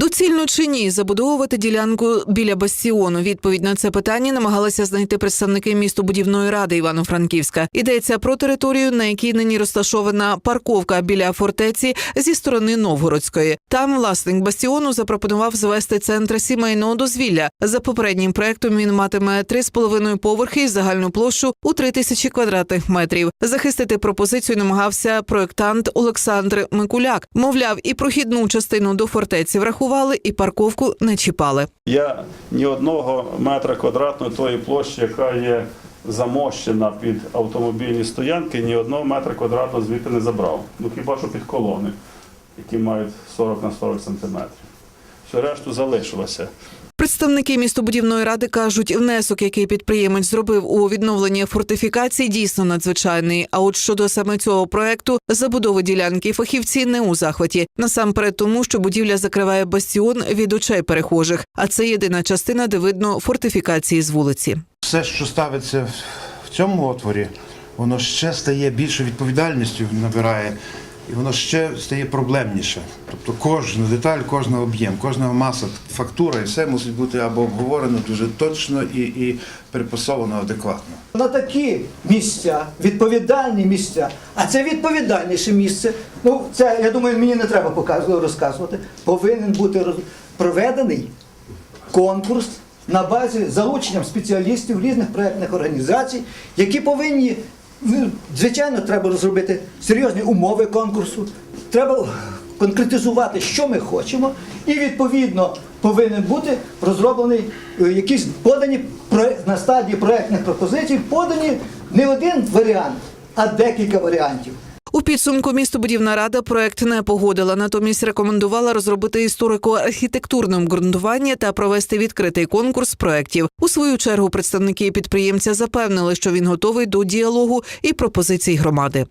Доцільно чи ні забудовувати ділянку біля бастіону? Відповідь на це питання намагалися знайти представники містобудівної ради Івано-Франківська. Йдеться про територію, на якій нині розташована парковка біля фортеці зі сторони Новгородської. Там власник бастіону запропонував звести центр сімейного дозвілля. За попереднім проектом він матиме 3,5 поверхи і загальну площу у 3 тисячі квадратних метрів. Захистити пропозицію намагався проектант Олександр Микуляк. Мовляв, і прохідну частину до фортеці врахували, і парковку не чіпали. Я ні одного метра квадратного тої площі, яка є замощена під автомобільні стоянки, ні одного метра квадратного звідти не забрав. Ну хіба що під колони, які мають 40 на 40 сантиметрів. Все решту залишилося. Представники містобудівної ради кажуть, внесок, який підприємець зробив у відновлення фортифікацій, дійсно надзвичайний. А от щодо саме цього проекту забудови ділянки фахівці не у захваті. Насамперед тому, що будівля закриває бастіон від очей перехожих, а це єдина частина, де видно фортифікації з вулиці. все, що ставиться в цьому отворі, воно ще стає більше відповідальністю набирає, і воно ще стає проблемніше. Тобто кожна деталь, кожен об'єм, кожна маса, фактура і все мусить бути або обговорено дуже точно і, і перепасовано адекватно. На такі місця, відповідальні місця, а це відповідальніше місце. Ну, це, я думаю, мені не треба показувати, розказувати. Повинен бути проведений конкурс на базі залученням спеціалістів різних проєктних організацій, які повинні, звичайно, треба розробити серйозні умови конкурсу. Треба конкретизувати, що ми хочемо, і відповідно повинен бути розроблений е, якісь подані на стадії проектних пропозицій, подані не один варіант, а декілька варіантів. У підсумку містобудівна рада проект не погодила, натомість рекомендувала розробити історико-архітектурне обґрунтування та провести відкритий конкурс проектів. У свою чергу представники підприємця запевнили, що він готовий до діалогу і пропозицій громади.